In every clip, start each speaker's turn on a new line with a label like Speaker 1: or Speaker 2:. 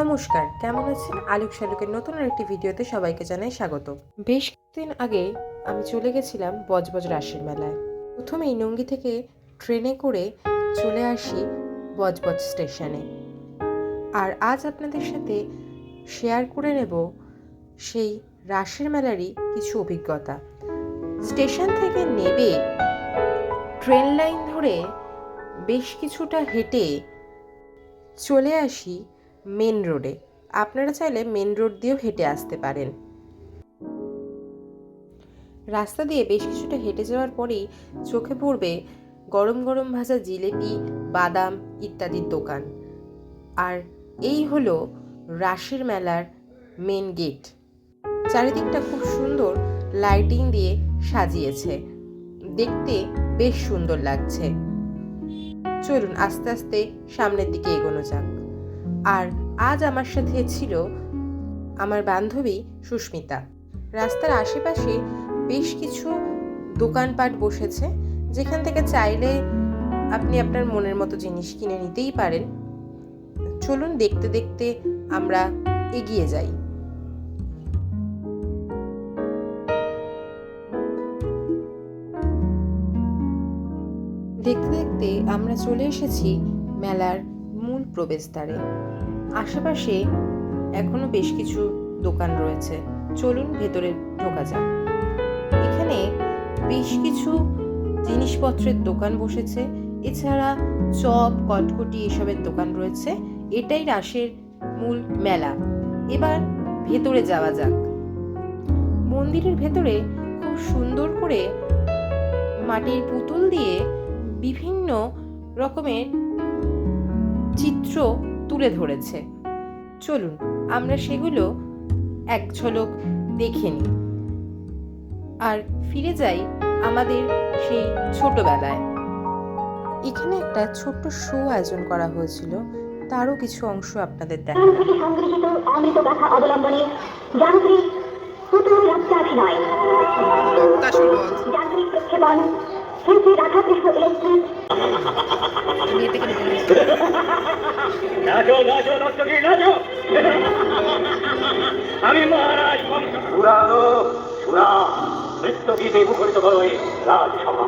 Speaker 1: নমস্কার, কেমন আছেন? আলোক শালুকের নতুন আরেকটি ভিডিওতে সবাইকে জানাই স্বাগত। বেশ কিছুদিন আগে আমি চলে গেছিলাম বজবজ রাসের মেলায়। প্রথমেই নঙ্গি থেকে ট্রেনে করে চলে আসি বজবজ স্টেশনে। আর আজ আপনাদের সাথে শেয়ার করে নেব সেই রাসের মেলারই কিছু অভিজ্ঞতা। স্টেশন থেকে নেবে ট্রেন লাইন ধরে বেশ কিছুটা হেঁটে চলে আসি মেন রোডে। আপনারা চাইলে মেন রোড দিয়েও হেঁটে আসতে পারেন। রাস্তা দিয়ে বেশ কিছুটা হেঁটে যাওয়ার পরেই চোখে পড়বে গরম গরম ভাজা জিলেপি, বাদাম ইত্যাদির দোকান। আর এই হলো রাসের মেলার মেন গেট। চারিদিকটা খুব সুন্দর লাইটিং দিয়ে সাজিয়েছে। দেখতে বেশ সুন্দর লাগছে। চলুন আস্তে আস্তে সামনের দিকে এগোনো যাক। আর আজ আমার সাথে ছিল আমার বান্ধবী সুস্মিতা। রাস্তার আশেপাশে বেশ কিছু দোকানপাট বসেছে, যেখান থেকে চাইলে আপনি আপনার মনের মতো জিনিস কিনে নিতেই পারেন। চলুন দেখতে দেখতে আমরা এগিয়ে যাই। দেখতে দেখতে আমরা চলে এসেছি মেলার মূল প্রবেশদ্বারে। আশেপাশে এখনও বেশ কিছু দোকান রয়েছে। চলুন ভেতরে ঢোকা যাক। এখানে বেশ কিছু জিনিসপত্রের দোকান বসেছে। এছাড়া চপ, কটকটি এসবের দোকান রয়েছে। এটাই রাসের মূল মেলা। এবার ভেতরে যাওয়া যাক। মন্দিরের ভেতরে খুব সুন্দর করে মাটির পুতুল দিয়ে বিভিন্ন রকমের চিত্র তুলে ধরেছে। চলুন আমরা সেগুলো এক ঝলক দেখে নিই। আর ফিরে যাই আমাদের সেই ছোটবেলায়। এখানে একটা ছোট্ট শো আয়োজন করা হয়েছিল। তারও কিছু অংশ আপনাদের দেখা।
Speaker 2: অবলম্বনে যান্ত্রিক শ্রী শ্রী রাধাকৃষ্ণ ইলেকট্রিক।
Speaker 3: আমি মহারাজ পুরানো সুরা নৃত্য গীতে মুখরিত করো রাজ রাজসভা।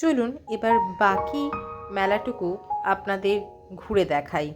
Speaker 1: চলুন এবার বাকি মেলাটুকু আপনাদের ঘুরে দেখাই।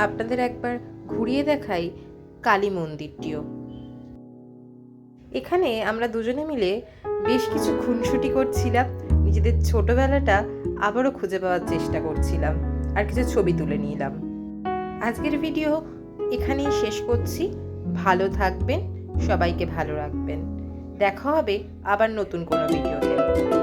Speaker 1: আপনাদের একবার ঘুরিয়ে দেখাই কালী মন্দিরটিও। এখানে আমরা দুজনে মিলে বেশ কিছু খুনসুটি করছিলাম, নিজেদের ছোটবেলাটা আবারও খুঁজে পাওয়ার চেষ্টা করছিলাম আর কিছু ছবি তুলে নিলাম। আজকের ভিডিও এখানেই শেষ করছি। ভালো থাকবেন, সবাইকে ভালো রাখবেন। দেখা হবে আবার নতুন কোনো ভিডিওতে।